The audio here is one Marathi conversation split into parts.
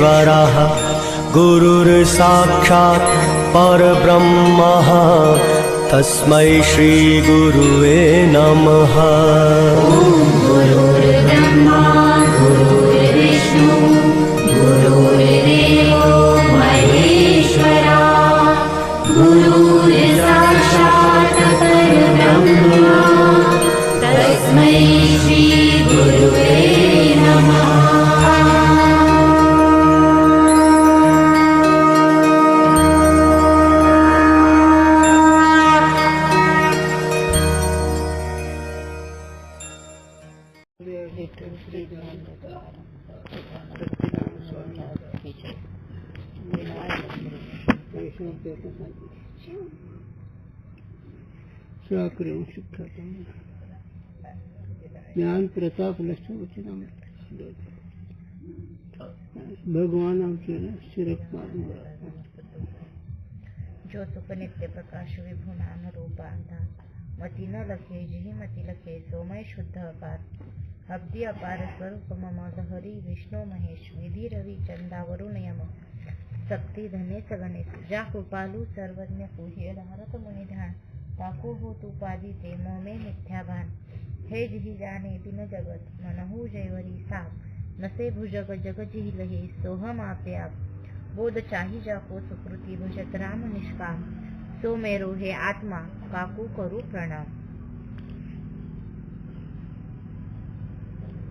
महेश्वरः गुरुर्साक्षात् परब्रह्मः तस्मै श्रीगुरुवे नमः। गुरुर्ब्रह्मा गुरुर्विष्णु। ज्ञान प्रताप लक्ष्मी भगवान आमचे ना जो सुख नित्य प्रकाश विभुनान रूपांधा मती न लखे जिही मती लखे सोमय शुद्ध अपार। अब्दी अपार स्वरूप मम हरी विष्णू महेश विधी रवी चंदा वरुण यम शक्ती धनेश गणेश जा कृपालू सर्वज्ञ पूज्य भारत मुनि ध्यान ताको हो तू पादी ते मोमे मिथ्या भान हे जिही जाणे दिन जगत मनहू जैवरी साप. नसे भुजग जग जिही लहे सोहम आपे आप. बोध चाही जाको सुकृती भजत राम निष्काम. सो मेरू हे आत्मा काकू करू प्रणाम.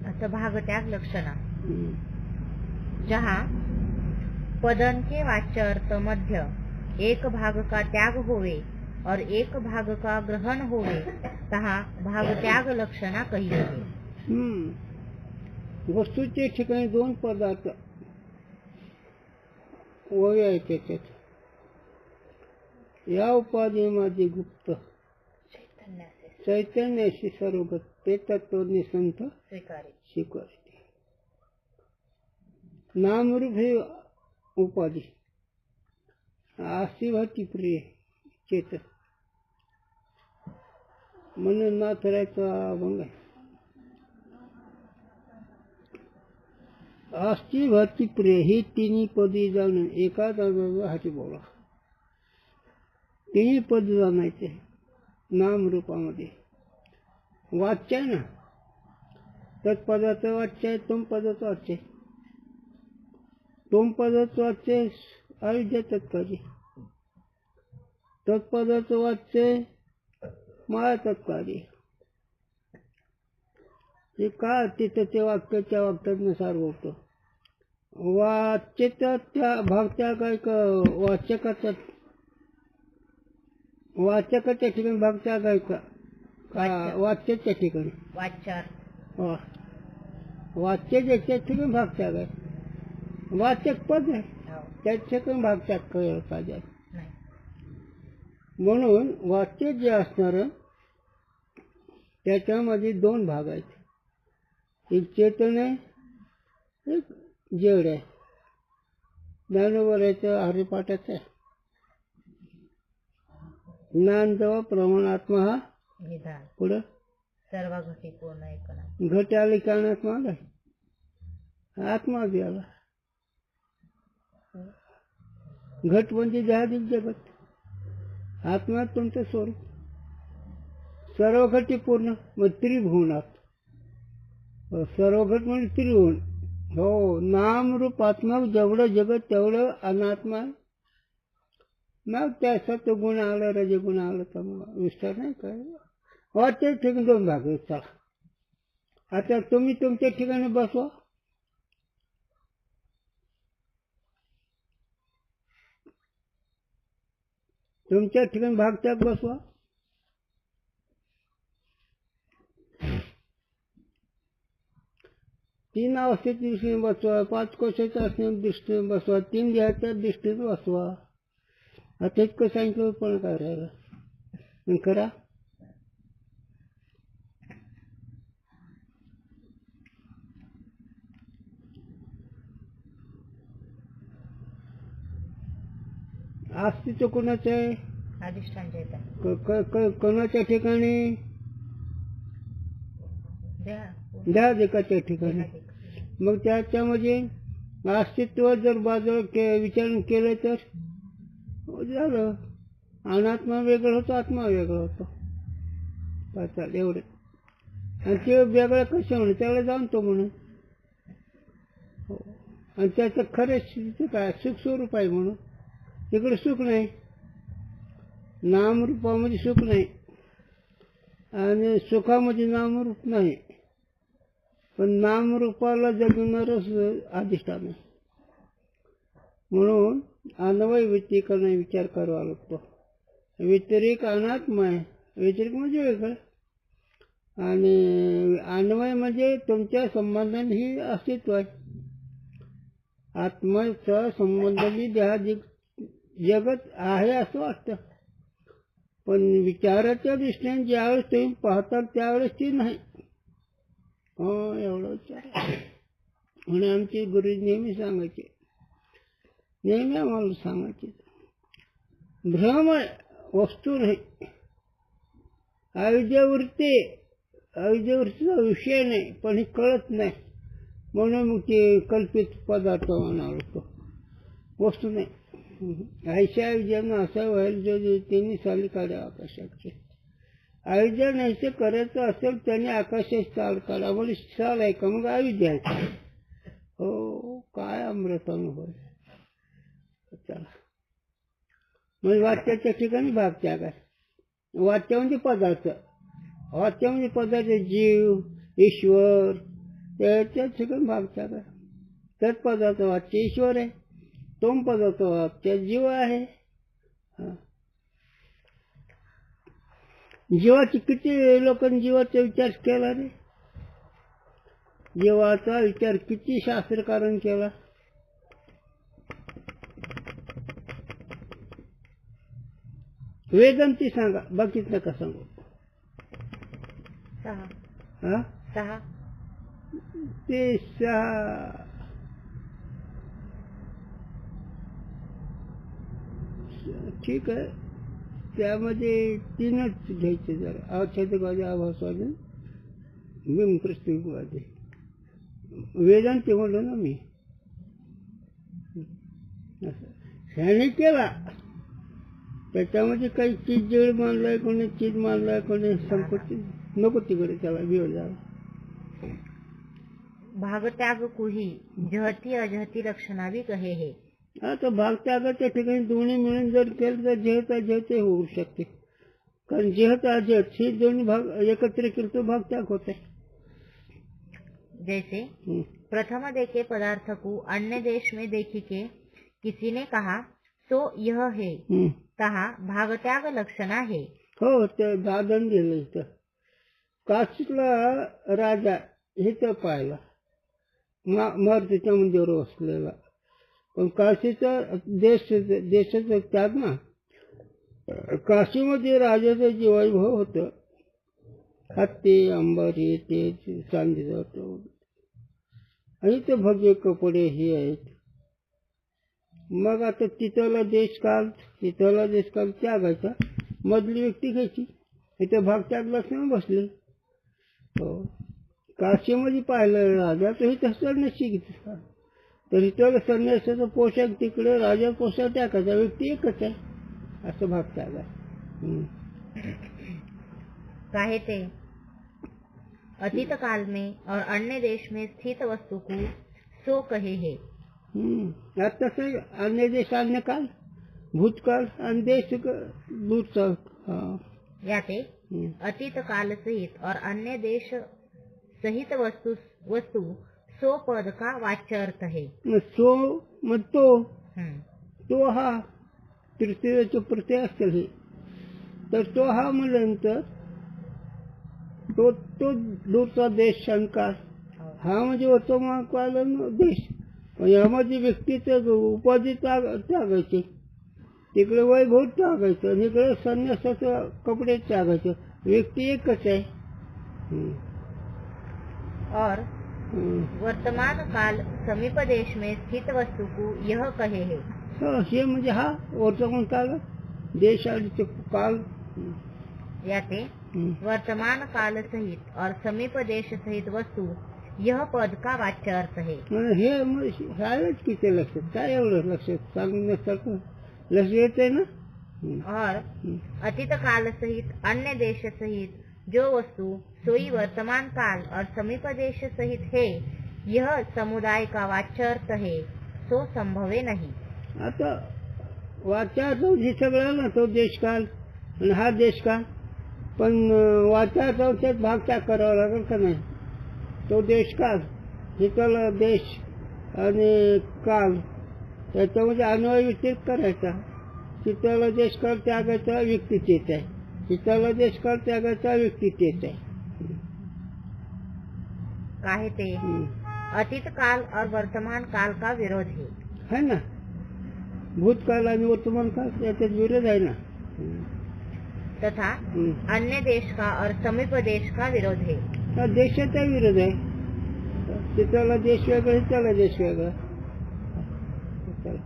असं भागत्याग लक्षणा. जहा पदन के वाच्य अर्थ मध्य एक भाग का त्याग होवे और एक भाग का ग्रहण होवे तहा भाग त्याग लक्षणा कही वस्तूच्या ठिकाणी दोन पदार्थ वय त्याच्यात. या उपाधीमध्ये गुप्त चैतन्याचे चैतन्याशी सर्वगत ते तत्वज्ञ संत स्वीकारे. स्वीकारते. नामरूप हे उपाधी आस्तिभाती प्रिय चेतन. म्हणून नाथरायचा अभंग आहे. आस्ती भक्ती प्रिय ही तिन्ही पदी जाणून एका जागा हाती बोला. तिन्ही पद जाणायचे नाम रूपामध्ये. वाच्य आहे ना? तत्पदाचं वाच्य आहे तुम पदाचं वाच्य आहे. तुम पदाचं वाच्य आहे अयोध्या तत्काली तत्पदाचं वाच्य तत्काली ते का तिथं ते वाक्य त्या वाक्यातनं सारवतो वाच्य त्या त्या भागत्या काय वाचकाच्या वाचकाच्या ठिकाणी भागत्या काय का वाच्याच्या ठिकाणी. वाचार वा. वाच्य ज्याच्या ठिकाणी भागत्या काय? वाचक पद आहे. हो. त्या ठिकाणी भागत्या कळलं पाहिजे म्हणून वाक्य जे असणार त्याच्यामध्ये दोन भाग आहेत. एक चेतन आहे एक जड आहे. ज्ञानोबरायचं हरिपाठाचं आहे. ज्ञान जेव्हा प्रमाणात्मा हा निधान पुढं. सर्व घटी पूर्ण एकना घट आले कारणात्मा आला? आत्मा बी आला. घट म्हणजे जहादिक जगत. आत्मा तुमचं स्वरूप. सर्वघटी पूर्ण मग त्रिभुवनात. सर्वघट म्हणजे त्रिभुवन. हो नाम रूप आत्मा जेवढं जगत तेवढं अनात्मा. मग त्या सत्वगुण आलं रजगुण आलं तर मग विस्तार नाही काय वाटते ठिकाणी दोन भाग विस्तार चला. आता तुम्ही तुमच्या ठिकाणी बसवा. तुमच्या ठिकाणी भाग त्यात बसवा. तीन अवस्थेच्या दृष्टीने बसवा पाच कोशाच्या असण्याच्या दृष्टीने बसवा तीन देहाच्या दृष्टीने बसवा. आता इतकं सांगितलं पण काय राहिलं करा. अस्तित्व कोणाचं? आहे अधिष्ठान कोणाच्या ठिकाणी? द्या देहाधिकाच्या ठिकाणी. मग त्याच्यामध्ये अस्तित्व जर बाजूला के विचारण केलं तर झालं. अनात्मा वेगळं होतं आत्मा वेगळं होतं. पाचाल एवढं. आणि ते वेगळं कसं म्हणून त्याला जाणतो म्हणून. हो. आणि त्याचं खरं स्थितीचं काय? सुख स्वरूप आहे म्हणून. तिकडे सुख नाही. नामरूपामध्ये सुख नाही. आणि सुखामध्ये नामरूप नाही. पण नामरूपाला जगणारच अधिष्ठान आहे. म्हणून अन्वय व्यतिकरणे विचार करावा लागतो. व्यतिरिक अनात्म आहे. व्यतिरिक म्हणजे वेगळं. आणि अन्वय म्हणजे तुमच्या संबंधाने ही अस्तित्व आहे. आत्म्याचा संबंधाने देहा जगत आहे असं वाटतं. पण विचाराच्या दृष्टीने ज्यावेळेस तुम्ही पाहता त्यावेळेस ती नाही. हो एवढं आहे. म्हणून आमचे गुरु नेहमी सांगायचे. नेहमी आम्हाला सांगायचे. भ्रम वस्तू नाही. अविद्यावृत्ती अविद्यावृत्तीचा विषय नाही पण हे कळत नाही. म्हणून मग ते कल्पित पदार्थ म्हणावं लागतो. वस्तू नाही. आयशा विजयानं असा व्हायला जो जो त्यांनी साली काढ्या आकाशाचे. आयोजन नाहीचं करायचं असेल त्याने आकाशात चाल काढा. म्हणजे चाल आहे का? मग अविद्या आहे हो काय अमृत अनुभव चला. म्हणजे वाट्याच्या ठिकाणी भाग त्याग आहे म्हणजे पदार्थ. वाक्य म्हणजे पदार्थ जीव ईश्वर त्याच्या ठिकाणी भाग त्याग आहे पदार्थ वाच्य ईश्वर आहे. तोम पदार्थ वाच्य जीव आहे. हा. जीवाची किती लोकांनी जीवाचा विचार केला रे? जीवाचा विचार किती शास्त्रकारण केला? वेदांती सांगा बाकीच नका सांगू. सहा. हा? सहा. ते सहा. ठीक आहे. त्यामध्ये तीनच घ्यायचे जरा. औषधवादी आभासवादी बिंप्रस्तिवादी वेदांती म्हणलो ना मी. ह्याने केला. त्याच्यामध्ये काही चीज जळ मानलाय कोणी चीज मानलाय कोणी संपत्ती. नको तिकडे त्याला बिळ भाग भागत्याग कुही जहती अजहती लक्षणावी कहे हे. आता भाग त्यागाच्या ठिकाणी दोन्ही मिळून जर केलं तर जेहता जेहते होऊ शकते. कारण जेहत अजहत हे दोन्ही भाग एकत्र केलं तर भाग त्याग होते जैसे. प्रथम देखे पदार्थ को अन्य देश में देखी के किसी ने कहा सो यह है. कहा भागत्याग लक्षणा है हो ते दादन दिलं इथं. काशीतला राजा इथं पाहिला. मा मारुतीच्या मंदिरावर असलेला पण काशीचा देश देशाचा त्याग ना. काशीमध्ये राजाचं जीवाभाव होतं. हत्ती अंबारी ते चांदी आणि ते भव्य कपडे हे आहेत. मग आता तिथला देश काल तिथला देश काल त्यागायचा. मधली व्यक्ती घ्यायची इथे भाग त्यागलाच नाही बसले. हो. काशीमध्ये पाहिलं राजा तर इथं सन्यासी घेतला तर इथं संन्यासाचा पोशाख तिकडे राजा पोशाख टाकायचा व्यक्ती एकच आहे असं भाग आहे हम्म. काहे ते अतीत काल में और अन्य देश में स्थित वस्तु को सो कहे है हम्म. आता तसं अन्य देश अन्य काल भूतकाल आणि देश दूरचा हा याते हम्म. अतीत काल सहित और अन्य देश सहित वस्तु वस्तु सो पद का वाच्य अर्थ है मग सो मग तो. तो हा तृतीयाचे प्रत्यय असतील हे तर तो हा म्हणल्यानंतर तो तो दूरचा देश शंका हा. म्हणजे वर्तमान देश. पण यामध्ये व्यक्तीचं उपाधी त्याग त्यागायचे. तिकडे वैभव त्यागायचं आणि इकडे संन्यासाचं कपडे त्यागायचं. व्यक्ती एकच आहे. और. वर्तमान काल समीप देश में स्थित वस्तु को यह कहे है हो, म्हणजे हा वर्तमान काल? देश काल। याते हम्म. वर्तमान काल सहित और समीप देश सहित वस्तु यह पद का वाच्य अर्थ है। हे मग आलंच की ते लक्षात काय एवढं लक्षात सांगण्यासारखं लक्ष येते ना? हम्म. और हम्म. अतीत काल सहित अन्य देश सहित जो वस्तु सोई वर्तमान काल और समीपदेश सहित है। यह समुदाय का वाच्यर्थ है सो संभवे नहीं। आता वाचा तो हे सगळं ना तो देशकाल आणि हा देशकाल पण अं, वाचा भाग त्या करावा लागेल का नाही? तो देशकाल हिथला देश आणि काल त्याच्यामध्ये अन्वय व्यतिरिक्त करायचा. तिथला देशकाल त्यागाचा व्यक्तीच येत आहे. तिथला देशकाल त्यागाचा व्यक्तीत येत आहे. काहे ते हम्म. अतीत काल और वर्तमान काल का विरोध है। है ना? भूतकाल आणि वर्तमान काल याच्यात विरोध आहे ना? हम्म. तथा हम्म. अन्य देश का और समीप देश का विरोध है। हा देशाचा विरोध आहे तिथला देश वेगळा इथला देश वेगळा चला.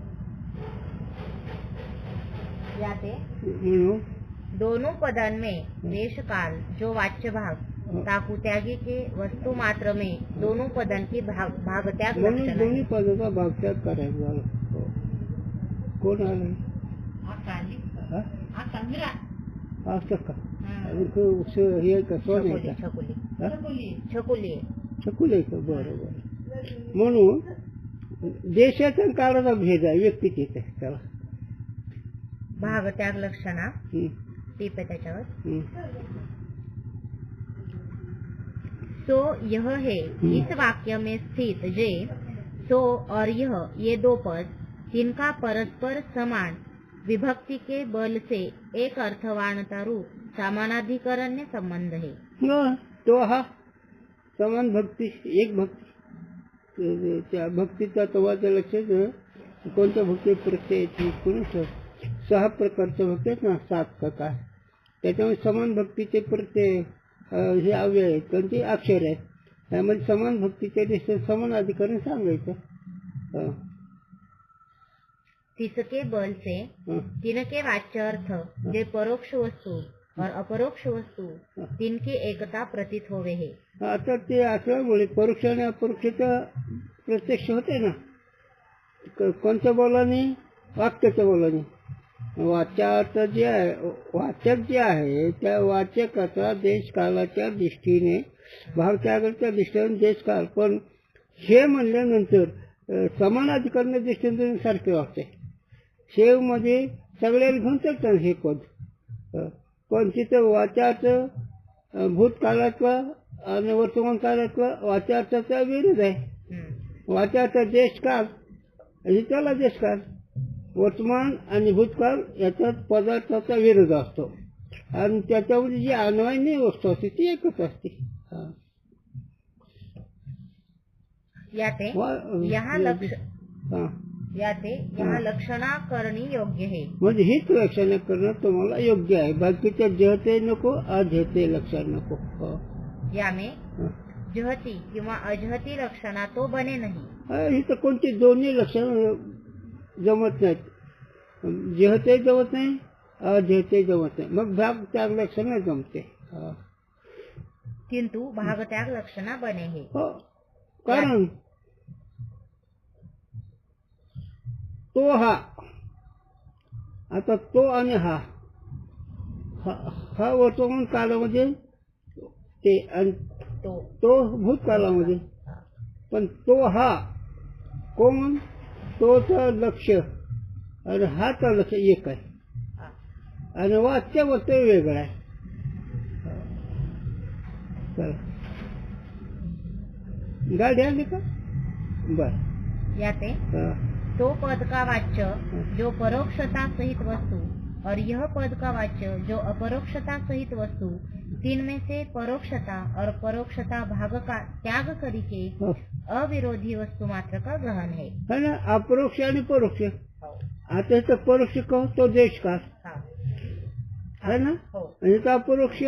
दोनों पदन में देश काल जो वाच्य भाग ताकू त्यागी के वस्तु मात्र में दोनों पदन की भाग भाग त्याग म्हणून लक्षण दोन्ही है पदाचा भागत्याग करायचा हो. कोण आलं? हा? असं का हे सोन आहे छकुली का? छकुली. हा? छकुली. चकुल आहे का? बरं बरं. म्हणून देशाचा काळाचा भेद आहे व्यक्तीच येत आहे चला. भाग त्याग लक्षणा टीप आहे त्याच्यावर. सो यह है। इस वाक्य में स्थित जे सो और यह ये दो पद जिनका परस्पर समान विभक्ति के बल से एक अर्थवानता रूप समानाधिकरण्य संबंध है। तो हा समान भक्ती एक भक्ती। ते- त्या भक्तीचा तवाच्या लक्षात कोणत्या भक्ती प्रत्यय येते कोणी स- सहा प्रकारच्या भक्ती आहेत ना सात का काय त्याच्यामध्ये समान भक्तीचे प्रत्यय हे अव्यय आहेत त्यांचे अक्षर आहेत. त्यामध्ये समान भक्तीच्या दिशेने समान अधिकाऱ्य सांगायचं. तिसके बल से हं, तिनके वाच्य अर्थ जे परोक्ष वस्तु और अपरोक्ष वस्तु तिनकी एकता प्रतीत होवे है. आता ते असल्यामुळे परोक्ष आणि अपरोक्षाचा प्रत्यक्ष होते ना. कोणत्या बोलाने? वाक्याच्या बोलाने. वाच्यार्थ जे आहे वाचक जे आहे त्या वाचकाचा देशकालाच्या दृष्टीने भावत्यागाच्या दृष्टीने देशकाल. पण हे म्हणल्यानंतर समान अधिकारच्या दृष्टीने सारखे वागते. शेवमध्ये सगळ्याला घेऊन चालतं हे पद. पण तिथं वाचाचं अ, भूतकाळात्व आणि वर्तमान काळात्व वाचार्थाचा विरोध आहे. वाचाचा देशकाल आणि त्याला देशकाल. वर्तमान आणि भूतकाळ याच्यात पदार्थाचा विरोध असतो आणि त्याच्यामध्ये जी अन्वयनी वस्तू असते ती एकच असते. याते वा- यहाँ लक्ष. याते यहाँ लक्षणा करणी योग्य है म्हणजे हीच लक्षणं करणं तुम्हाला योग्य आहे बाकीच्या जहते नको अजहते लक्षण नको हा. यामे. जहती किंवा अजहती लक्षणा तो बने नाही हा, इथं कोणती दोन्ही लक्षण जमत नाहीत. जेहते जमत नाही अजेहते जमत नाही. मग भाग त्या लक्षण जमते. हा. किंतु भाग त्याग लक्षणा बने है. हो. कारण तो हा आता तो आणि हा हा- वर्तमान काळामध्ये ते आणि तो. भूतकाळामध्ये पण तो हा कोण? तोचं लक्ष आणि हाचं लक्ष एक आहे. आणि वाच्य वस्तू वेगळं आहे. गाडी आली का? बर. याते. तो पद का वाच्य जो परोक्षता सहित वस्तु और यह पद का वाच्य जो अपरोक्षता सहित वस्तु तीन में से परोक्षता और परोक्षता भाग का त्याग करके अविरोधी वस्तु मात्र का ग्रहण है। है ना? अपरोक्ष आणि परोक्ष आता इथं परोक्ष का तो देश का। है। ना? हो। आणि इथं अपरोक्ष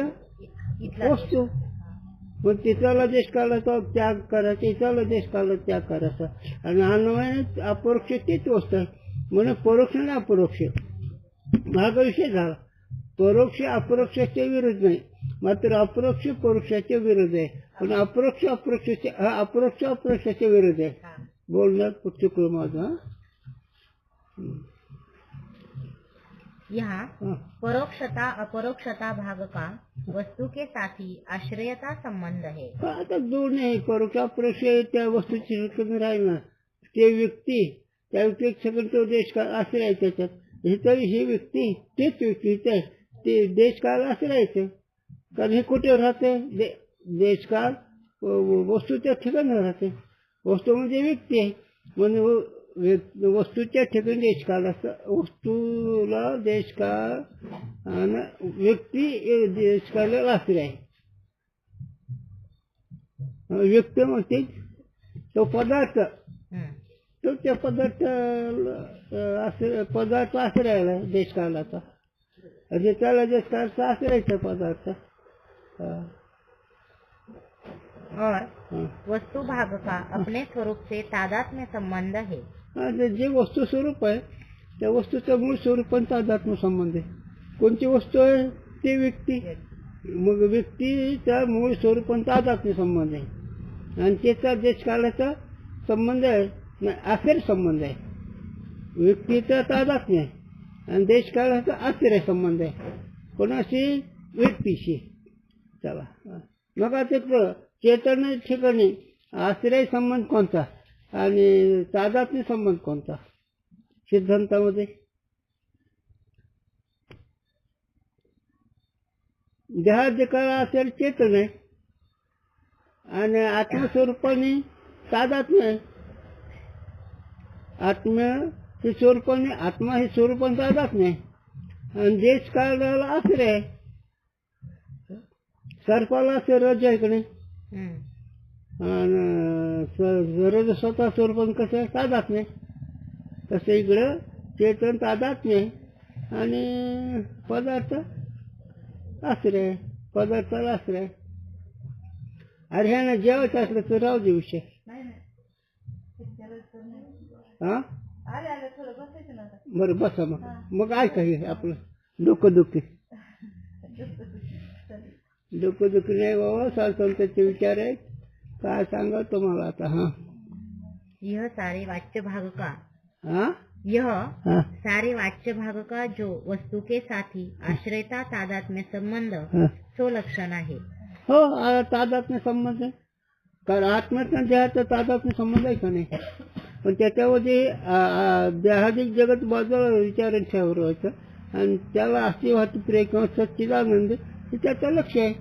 वस्तू? मग तिथला देश काढायचा त्याग करायचा इथला देश काढला त्याग करायचा आणि अन्वय अपरोक्ष तीच वस्तू म्हणून परोक्ष आणि अपरोक्ष। हा का विषय झाला परोक्ष अपरोक्षाचे विरोध नाही। मात्र अपरोक्ष परोक्षाच्या विरोध आहे. पण अपरोक्ष अपरोक्षाचे हा अपरोक्ष अपरोक्षाच्या विरोध आहे. बोलण्यात चुकलं माझं? यहाँ हा. परोक्षता अपरोक्षता भाग का? वस्तु के साथी आश्रयता संबंध है हा, आता दोन आहे. परोक्ष अपरोक्ष आहे, त्या वस्तूची रक्कम राहील ना ते व्यक्ती त्या व्यक्ती सगळं तो देश काळ असं आहे त्याच्यात. हे तरी ही व्यक्ती तेच व्यक्ती ते देश काळ असं राहायचं कारण हे कुठे राहते दे देश काळ व- वस्तू त्या ठिकाणी राहते वस्तू म्हणजे व्यक्ती आहे म्हणून वस्तूच्या ठिकाणी देश काळ असतं वस्तूला देश काळ आणि व्यक्ती हे देश काळाला असं आहे व्यक्त म्हणते तो पदार्थ. तो त्या पदार्थ असं पदार्थ राहिला देशकालाचा म्हणजे त्याला देशकालचा असं राहायचा पदार्थ। और. वस्तु भाग का अपने स्वरूप से तादात्म्य संबंध है? जे वस्तू स्वरूप आहे त्या वस्तूचं मूळ स्वरूप पण तादात्म्य संबंध आहे. कोणती वस्तू आहे? ती व्यक्ती. मग व्यक्तीचा मूळ स्वरूप पण तादात्म्य संबंध आहे. आणि त्याचा देशकालाचा संबंध आहे आश्चर्य संबंध आहे. व्यक्तीचा तादात्म्य आहे आणि देशकालाचा आश्चर्य संबंध आहे. कोणाशी? व्यक्तीशी. चला हा. ते चेतन ठिकाणी. आश्रय संबंध कोणता? आणि तादात्म्य संबंध कोणता? सिद्धांतामध्ये. देहात काळ असेल चेतन आहे. आणि आत्मस्वरूपाने तादात्म्य आहे. आत्म हे स्वरूपाने आत्मा हे स्वरूपाने तादात्म्य आहे. आणि देश काळाला आश्रय आहे. सर्पाला असे रज आहे का नाही हम्म. आणि स- रज स्वतः स्वरूपाने कसं आहे तादात्म्य आहे तसं इकडं चेतन तादात्म्य आहे आणि पदार्थ आश्रय. पदार्थाला आश्रय. अरे ह्यानं जेवायचं असलं तर राहू दे विषय. हा? बरं बसा मग. मग ऐका हे आपलं डोकं दुखी डोकं दुखी नाही बाबा स्वातंत्र्याचे विचार आहेत. काय सांगा तुम्हाला आता हा? यह सारे वाच्य भाग का? हा? यह हा. सारे वाच्य भाग का जो वस्तु के साथी आश्रयता तादात्म्य संबंध सो लक्षण आहे. हो आ- तादात्म्य संबंध आहे. कारण आत्म्यात देहाचा तादात्म्य संबंध आहे का नाही? पण त्याच्यामध्ये आ- आ- देहादिक जगत बाजूला विचारण ठेवायचं. आणि त्याला अस्तिवाद प्रिय किंवा सच्चिदानंद हे त्याचं लक्ष आहे.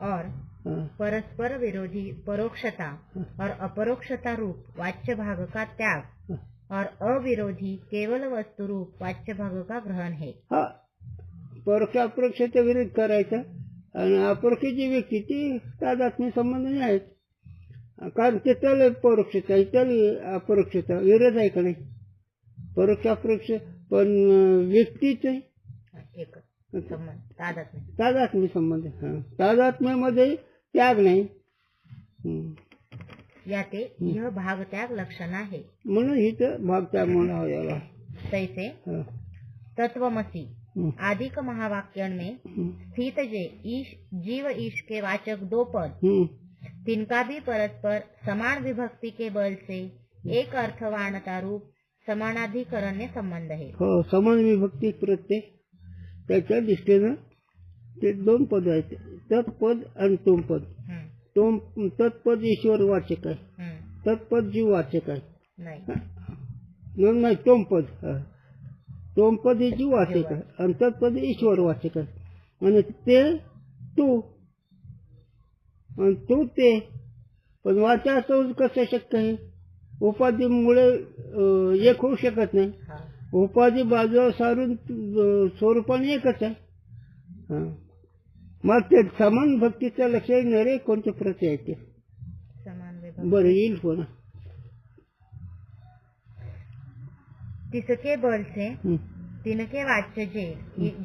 और हा, परस्पर विरोधी परोक्षता और अपरोक्षता रूप वाच्य भाग का त्याग. और अविरोधी केवल वस्तु रूप वाच्य भाग का ग्रहण है. हा. परोक्ष अपरोक्षाचा विरोध करायचा. आणि अपरोक्षाची व्यक्ती ती तादात्म्य संबंध नाही आहेत. कारण ते त्याला परोक्षता त्याला अपरोक्षता विरोध आहे का नाही? परोक्ष अपरोक्ष पण व्यक्तीच आहे. एक संबंध तादात्म्य संबंध. हा तादात्म्यामध्ये त्याग नाही हम्म. याते यह भाग त्याग लक्षण आहे म्हणून इथं भाग त्याग म्हणावं याला तैसे. तत्वमसी हम्म. आदि महावाक्यन में हम्म. स्थित जे ईश जीव ईश के वाचक दो पद हम्म. तिनका भी परस्पर समान विभक्ति के बल से एक अर्थवानता रूप समानाधिकरण ने संबंध है हो समान विभक्ति प्रत्यय त्याच्या दृष्टीनं ते दोन पद आहेत. तत्पद आणि तोमपद तोम तत्पद ईश्वर वाचक आहे. तत्पद जीव वाचक आहे. नाही. म्हणून नाही तोमपद. तोमपद हे. जीव वाचक आहे. आणि तत्पद ईश्वर वाचक आहे. आणि ते तू. आणि तू ते. पण वाचाचं कसं शक्य आहे? उपाधीमुळे एक होऊ शकत नाही. हा. उपाधी बाजूला सारून स्वरूपाने एकच आहे. मग ते समान भक्तीचं लक्ष येणार कोणते प्रत्यय आहे ते? बरं येईल पण तिसके बल से हं. तिनके वाच्य जे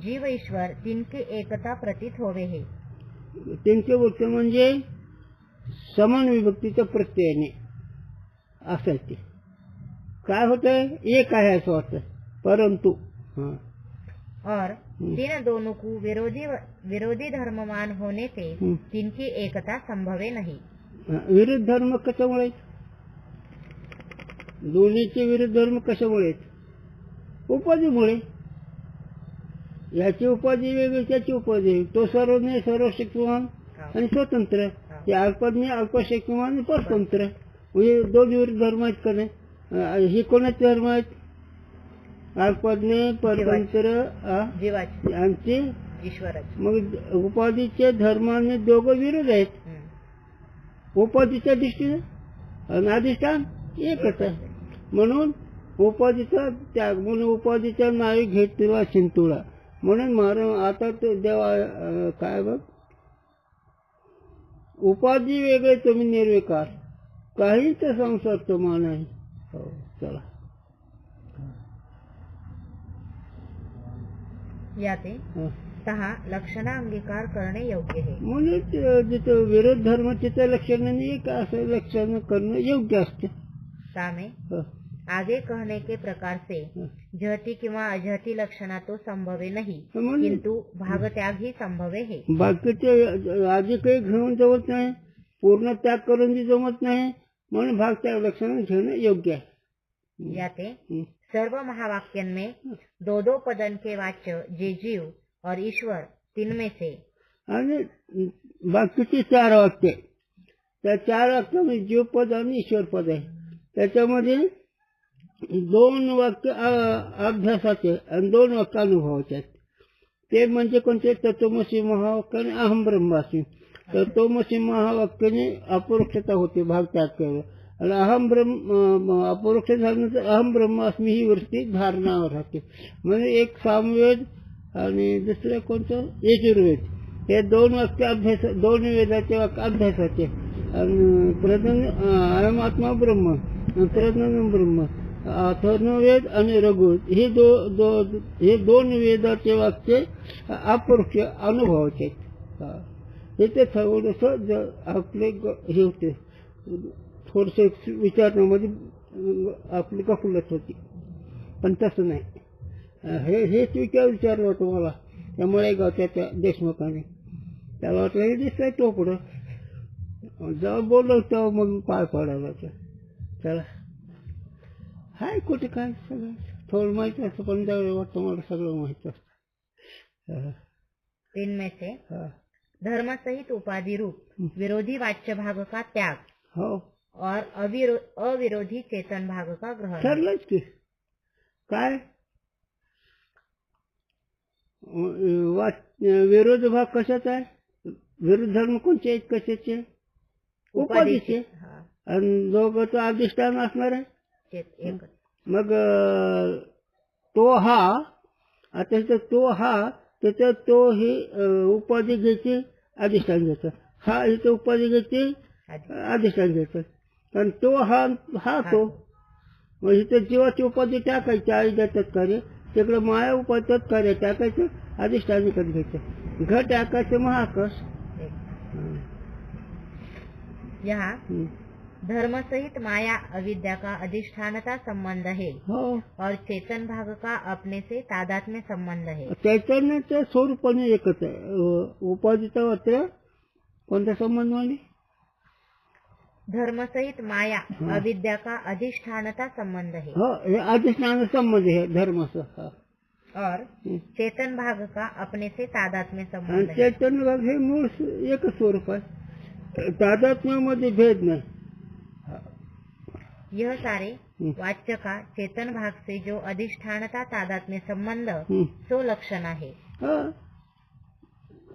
जीव ईश्वर तिनके एकता प्रतीत होवे है. त्यांचे वक्तव्य म्हणजे समान विभक्तीच्या प्रत्ययाने. असं आहे ते. काय होतंय? एक आहे असं वाटतं. परंतु हा और। तीन दोनों को विरोधी विरोधी धर्ममान होने से. तिनकी एकता संभवे नहीं विरुद्ध धर्म कशामुळे? दोन्हीचे विरुद्ध धर्म कशामुळे? उपाधीमुळे याची उपाधी वेगळी त्याची उपाधी. तो सर्वज्ञ सर्वशक्तिमान आणि स्वतंत्र हे अल्पज्ञ अल्पशक्तिमान परतंत्र म्हणजे दोन विरुद्ध धर्म आहेत का नाही हे कोणाचे धर्म आहेत अल्पज्ञ परतंत्र जीवाचे. ईश्वराचे. मग उपाधीचे धर्माने दोघं विरोध आहेत. उपाधीच्या दृष्टीने आणि अधिष्ठान एकच आहे. म्हणून उपाधीचा त्याग म्हणून उपाधीच्या नावे घेत तुला शिंतुळा. म्हणून महाराज आता तो देवा काय बघ? उपाधी वेगळे तुम्ही निर्विकार. काहीच संसार तुम्हा नाही. हो. चला. याते हं. सहा लक्षणा अंगीकार करणे योग्य है म्हणून जिथं विरोध धर्म तिथं लक्षण नाही असं लक्षण करणं योग्य असते सामे. आगे कहने के प्रकार से. जहती किंवा अजहती लक्षणा तो संभवे नहीं म्हणून किंतु भाग त्याग ही संभवे है बाकीचे आधी काही घेऊन जमत नाही पूर्ण त्याग करून जमत नाही म्हणून भाग त्याग लक्षण घेणं योग्य आहे याते. सर्व महावाक्यन में दो दो पदन के वाच्य जे जीव और ईश्वर तिनमें से। आणि बाकीचे चार वाक्य। त्या चार वाक्यामध्ये जीवपद आणि ईश्वरपद आहे। त्याच्यामध्ये दोन वाक्य अ- अभ्यासाचे आणि दोन वाक्य अनुभवाचे आहेत. ते म्हणजे कोणते? तत्वमसी महावाक्य आणि अहम ब्रह्मास्मी. तत्वमसी महावाक्याने अपरोक्षता होते भाग त्याग केला. आणि अहम ब्रह्म अपरोक्ष झाल्यानंतर अहम ब्रह्मास्मी ही वृत्ती धारणावर राहते. म्हणजे एक सामवेद आणि दुसरं कोणतं? यजुर्वेद. हे दोन वाक्य अभ्यास दोन वेदाचे वाक्य अभ्यासाचे. आणि प्रधान अयम आत्मा ब्रह्म प्रज्ञान ब्रह्म. अथर्णवेद आणि रघुवेद. हे दो दो हे दोन वेदाचे वाक्य अपरोक्ष अनुभवाचे. हे. ते थोडंसं ज- आपले ग- हे होते. थोडस विचारण्यामध्ये आपली गफलत होती. पण तसं नाही. हे हेच विचार विचारलं होतं मला. त्यामुळे गावच्या त्या देशमुखाने. त्याला वाटलं हे दिसतंय तो पुढं. जेव्हा बोललो तेव्हा मग पाय पडायला होता. चला हाय कुठे काय सगळं? थोडं माहिती असतं पण त्यावेळी वाटतं मला सगळं माहिती असतं. हा, तिनमें से हा. धर्म सहित उपाधि रूप. विरोधी वाच्य भाग का त्याग? हो. और अविरो, अविरोधी चेतन भाग का ग्रहण। ठरलंच की। काय? विरोध भाग कशाचा आहे? विरुद्ध धर्म कोणचे आहेत? कशाचे? उपाधीचे. आणि दोघं तो अधिष्ठान असणार आहे? मग तो हा आता तो हा त्याच्यात तो ही उपाधी घ्यायची अधिष्ठान घ्यायचं हा इथं उपाधी घ्यायची. अधिष्ठान. घ्यायचं कारण तो हा. हा तो इथं जीवाची उपाधी टाकायची आई देतात कार्य तिकडे माया उपाधी कार्य टाकायचं अधिष्ठान विकत घ्यायचं. घट टाकायचं महाआकाश. एक. यहाँ धर्म सहित माया अविद्या का अधिष्ठानता संबंध है. और चेतन भाग का अपने से तादात्म्य संबंध है चैतन्याचं स्वरूपाने एकच आहे. अं, उपाधीचा मात्र संबंध म्हणजे धर्म सहित माया अविद्या का अधिष्ठानता संबंध है। हो हे अधिष्ठान संबंध आहे धर्माचा हा. और चेतन भाग का अपने से तादात्म्य आणि संबंध है। चैतन्य भाग हे मूळ स- एकच स्वरूप आहे. तादात्म्यामध्ये भेद नाही. यह सारे वाच्य का चेतन भाग से जो अधिष्ठानता तादात्म्य संबंध हं. सो लक्षण हा.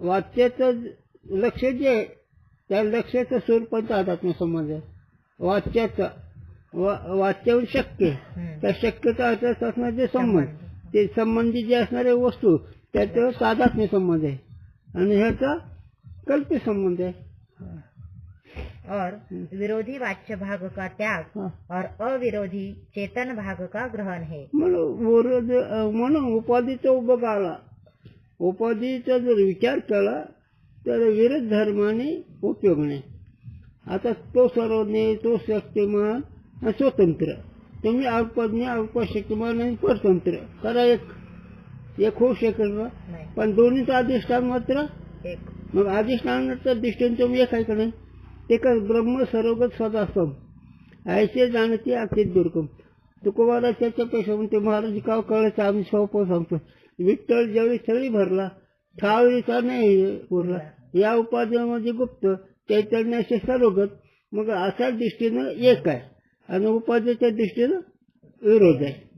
वाच्याचं लक्ष जे त्या लक्षाचं स्वरूपाचा आध्यात्मिक संबंध आहे वाच्याचा वाच्यावर शक्य. त्या शक्यता अर्थात असणारे जे संबंध. ते संबंधी जे असणारे वस्तू त्याच्यावर तादात्म्य संबंध आहे. आणि ह्याचा कल्पित संबंध आहे और विरोधी वाच्य भाग का त्याग हा. और अविरोधी चेतन भाग का ग्रहण है. म्हणून उपाधीचा उभं आला उपाधीचा जर विचार केला तर विरोध धर्माने उपयोग नाही. आता तो सर्वज्ञ तो शक्तिमान आणि स्वतंत्र. तुम्ही अल्पज्ञ अल्पशक्तिमान आणि परतंत्र. करा एक एक होऊ शकेल ना नाही. पण दोन्हीचं अधिष्ठान मात्र एक. मग अधिष्ठानाचं दृष्टीने तुम्ही एक आहे का नाही? ते का ब्रह्म सर्वगत सदासम. ऐसे जाणते अखेर दुर्गम. तुकोबाला त्याच्यापेक्षा म्हणते महाराज का कळायचं आम्ही सोपं सांगतो. विठ्ठल ज्यावेळी सळी भरला त्यावेळीचा नाही उरला या उपाध्यामध्ये गुप्त चैतन्याचे सर्वगत मग अशा दृष्टीनं एक आहे. आणि उपाध्याच्या दृष्टीनं विरोध आहे.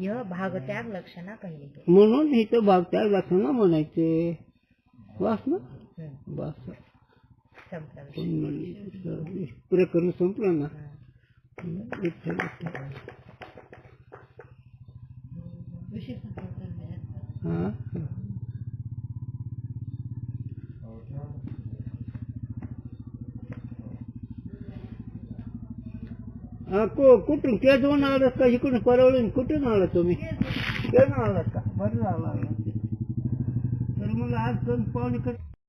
यह भागत्याग लक्षणा कहिली म्हणून इथं भागत्याग लक्षणं म्हणायचे. वास ना विषय. प्रकरण संपलं ना? हम्म. विठ्ठल, विठ्ठल. हा? हा, को- कुठून ते दोन आलात का इकडून परवडून कुठून आला तुम्ही ते आलात का बरं झालं आलात. तर मग आज दोन पाहुणे